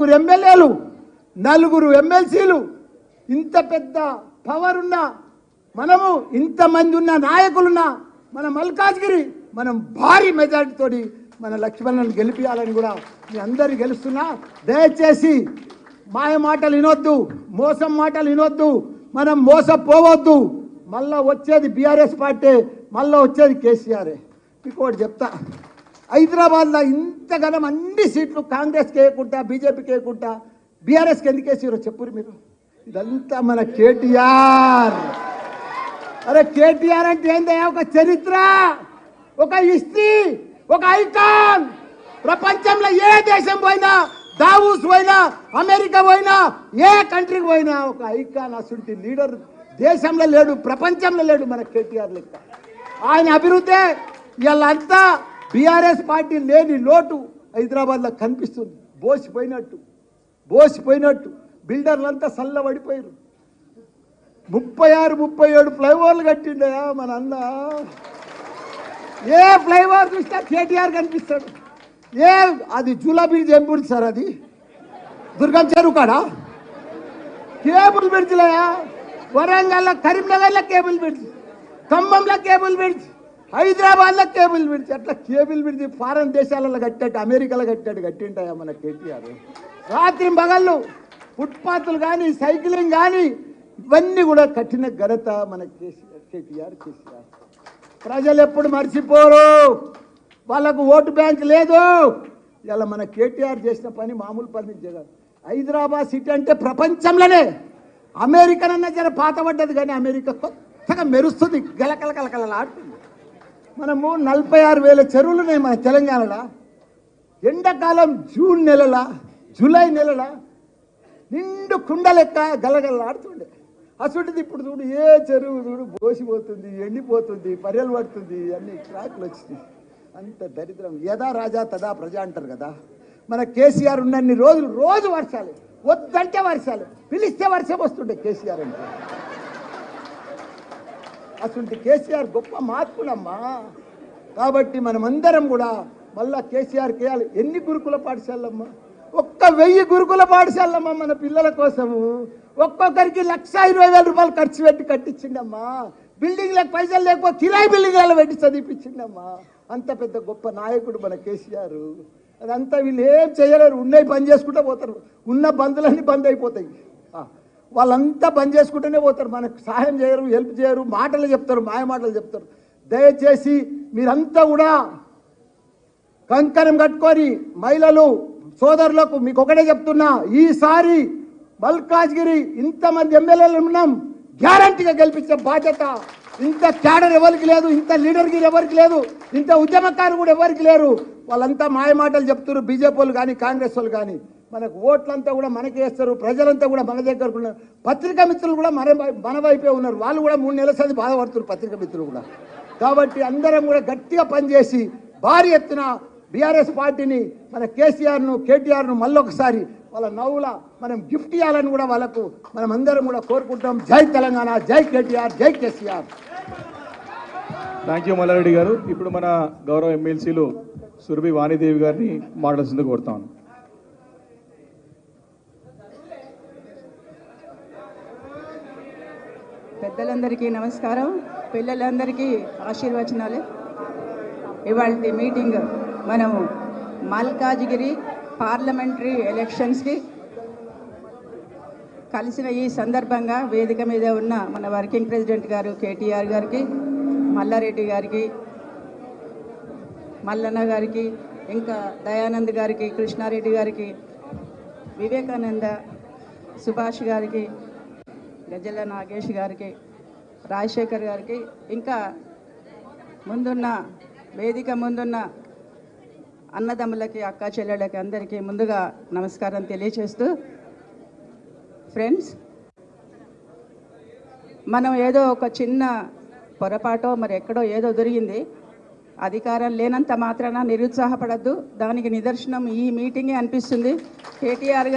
నలుగురు ఎమ్మెల్యేలు నలుగురు ఎమ్మెల్సీలు ఇంత పెద్ద పవర్ ఉన్న మనము ఇంతమంది ఉన్న నాయకులున్న మన మల్కాజ్గిరి మనం భారీ మెజార్టీతో మన లక్ష్మణులను గెలిపించాలని కూడా మీ అందరు గెలుస్తున్నా. దయచేసి మాయ మాటలు వినొద్దు మోసం మాటలు వినొద్దు మనం మోసపోవద్దు. మళ్ళా వచ్చేది బీఆర్ఎస్ పార్టీ మళ్ళీ వచ్చేది కేసీఆర్. మీకు ఒకటి చెప్తా. హైదరాబాద్లో ఇంతగానం అన్ని సీట్లు కాంగ్రెస్కి వేయకుండా బీజేపీకి వేయకుండా బీఆర్ఎస్కి ఎందుకు వేసారో చెప్పురు మీరు? ఇదంతా మన కేటీఆర్. అరే కేటీఆర్ అంటే ఏందయ్యా? ఒక చరిత్ర ఒక హిస్టరీ ఒక ఐకాన్. ప్రపంచంలో ఏ దేశం పోయినా దావూస్ పోయినా అమెరికా పోయినా ఏ కంట్రీకి పోయినా ఒక ఐకాన్ అసలు లీడర్. దేశంలో లేడు ప్రపంచంలో లేడు మన కేటీఆర్ లెక్క. ఆయన అభివృద్ధి. వీళ్ళంతా బీఆర్ఎస్ పార్టీ లేని లోటు హైదరాబాద్లో కనిపిస్తుంది. బోసిపోయినట్టు బోసిపోయినట్టు. బిల్డర్లంతా సల్లబడిపోయారు ముప్పై ఆరు ముప్పై ఏడు ఫ్లైఓవర్లు కట్టిండయా మన అన్న? ఏ ఫ్లైఓవర్ చూసినా కేటీఆర్ కనిపిస్తాడు. ఏ అది జూలా బ్రిడ్జ్ ఏం బ్రిడ్జ్ సార్ అది? దుర్గం చెరువు కాడా? కేబుల్ బ్రిడ్జ్లయా? వరంగల్లో కరీంనగర్లో కేబుల్ బ్రిడ్జ్ ఖమ్మంలో కేబుల్ బ్రిడ్జ్. హైదరాబాద్లో కేబుల్ బ్రిడ్జ్ అట్లా కేబుల్ బ్రిడ్జ్ ఫారెన్ దేశాలలో కట్టాడు అమెరికాలో కట్టాడు కట్టింటాయా మన కేటీఆర్? రాత్రి మగళ్ళు ఫుట్పాత్లు కానీ సైక్లింగ్ కానీ ఇవన్నీ కూడా కట్టిన ఘనత మన కేసీఆర్ కేటీఆర్ కేసీఆర్. ప్రజలు ఎప్పుడు మర్చిపోరు. వాళ్ళకు ఓటు బ్యాంక్ లేదు. ఇలా మన కేటీఆర్ చేసిన పని మామూలు పని జగన్ హైదరాబాద్ సిటీ అంటే ప్రపంచంలోనే. అమెరికన్ జర పాతబడ్డది కానీ అమెరికా కొత్తగా మెరుస్తుంది. గలకల కలకలలాడుతుంది మనము నలభై ఆరు వేల చెరువులు ఉన్నాయి మన తెలంగాణలో. ఎండాకాలం జూన్ నెలల జూలై నెలల నిండు కుండలెక్క గలగలలాడుతుండే అసలుంటిది ఇప్పుడు చూడు ఏ చెరువు చూడు బోసిపోతుంది ఎండిపోతుంది పర్యలు పడుతుంది అన్ని ట్రాక్లు వచ్చినాయి. అంత దరిద్రం. యదా రాజా తదా ప్రజ అంటారు కదా. మన కేసీఆర్ ఉన్నన్ని రోజులు రోజు వర్షాలు. వద్దంటే వర్షాలు. పిలిస్తే వర్షం వస్తుండే కేసీఆర్ అంటే. అసలు కేసీఆర్ గొప్ప మార్పులమ్మా. కాబట్టి మనమందరం కూడా మళ్ళా కేసీఆర్ కేయాలి ఎన్ని గురుకుల పాఠశాలమ్మా ఒక్క వెయ్యి గురుకుల పాఠశాలమ్మా మన పిల్లల కోసము. ఒక్కొక్కరికి లక్ష ఇరవై వేల రూపాయలు ఖర్చు పెట్టి కట్టించిండమ్మా. బిల్డింగ్లకు పైసలు లేకపోతే కిరాయి బిల్డింగ్లలో పెట్టి చదివిపించిండమ్మా. అంత పెద్ద గొప్ప నాయకుడు మన కేసీఆర్. అదంతా వీళ్ళు ఏం చేయలేరు. ఉన్నాయి బంద్ చేసుకుంటూ పోతారు. ఉన్న బంధులన్నీ బంద్ అయిపోతాయి. వాళ్ళంతా బంద్ చేసుకుంటూనే పోతారు. మనకు సహాయం చేయరు హెల్ప్ చేయరు మాటలు చెప్తారు మాయ మాటలు చెప్తారు. దయచేసి మీరంతా కూడా కంకణం కట్టుకొని మహిళలు సోదరులకు మీకు ఒకటే చెప్తున్నా ఈసారి మల్కాజ్గిరి ఇంతమంది ఎమ్మెల్యేలు ఉన్నాం గ్యారంటీగా గెలిపించే బాధ్యత. ఇంత క్యాడర్ ఎవరికి లేదు ఇంత లీడర్గిరి ఎవరికి లేదు ఇంత ఉద్యమకారు కూడా ఎవరికి లేరు. వాళ్ళంతా మాయ మాటలు చెప్తున్నారు బీజేపీ వాళ్ళు కానీ కాంగ్రెస్ వాళ్ళు కానీ. మనకు ఓట్లంతా కూడా మనకేస్తారు ప్రజలంతా కూడా మన దగ్గరకు ఉన్నారు. పత్రికా మిత్రులు కూడా మన మన వైపే ఉన్నారు. వాళ్ళు కూడా మూడు నెలల సది బాధపడుతున్నారు పత్రికా మిత్రులు కూడా. కాబట్టి అందరం కూడా గట్టిగా పనిచేసి భారీ ఎత్తున బీఆర్ఎస్ పార్టీని మన కేసీఆర్ను కేటీఆర్ను మళ్ళొకసారి వాళ్ళ నవ్వుల మనం గిఫ్ట్ ఇవ్వాలని కూడా వాళ్ళకు మనం అందరం కూడా కోరుకుంటాం. జై తెలంగాణ జై కేటీఆర్ జై కేసీఆర్. థ్యాంక్ యూ మల్లారెడ్డి గారు. ఇప్పుడు మన గౌరవ ఎమ్మెల్సీలు సురభి వాణిదేవి గారిని మాట్లాడుతుంది కోరుతాను పెద్దలందరికీ నమస్కారం. పిల్లలందరికీ ఆశీర్వచనాలు. ఇవాళ మీటింగ్ మనము మల్కాజ్గిరి పార్లమెంటరీ ఎలక్షన్స్కి కలిసిన ఈ సందర్భంగా వేదిక మీద ఉన్న మన వర్కింగ్ ప్రెసిడెంట్ గారు కేటీఆర్ గారికి మల్లారెడ్డి గారికి మల్లన్న గారికి ఇంకా దయానంద్ గారికి కృష్ణారెడ్డి గారికి వివేకానంద సుభాష్ గారికి గజల నాగేష్ గారికి రాజశేఖర్ గారికి ఇంకా ముందున్న వేదిక ముందున్న అన్నదమ్ములకి అక్క చెల్లెళ్ళకి అందరికీ ముందుగా నమస్కారం తెలియచేస్తూ ఫ్రెండ్స్ మనం ఏదో ఒక చిన్న పొరపాటో మరి ఎక్కడో ఏదో దొరికింది. అధికారం లేనంత మాత్రాన నిరుత్సాహపడద్దు. దానికి నిదర్శనం ఈ మీటింగే అనిపిస్తుంది. కేటీఆర్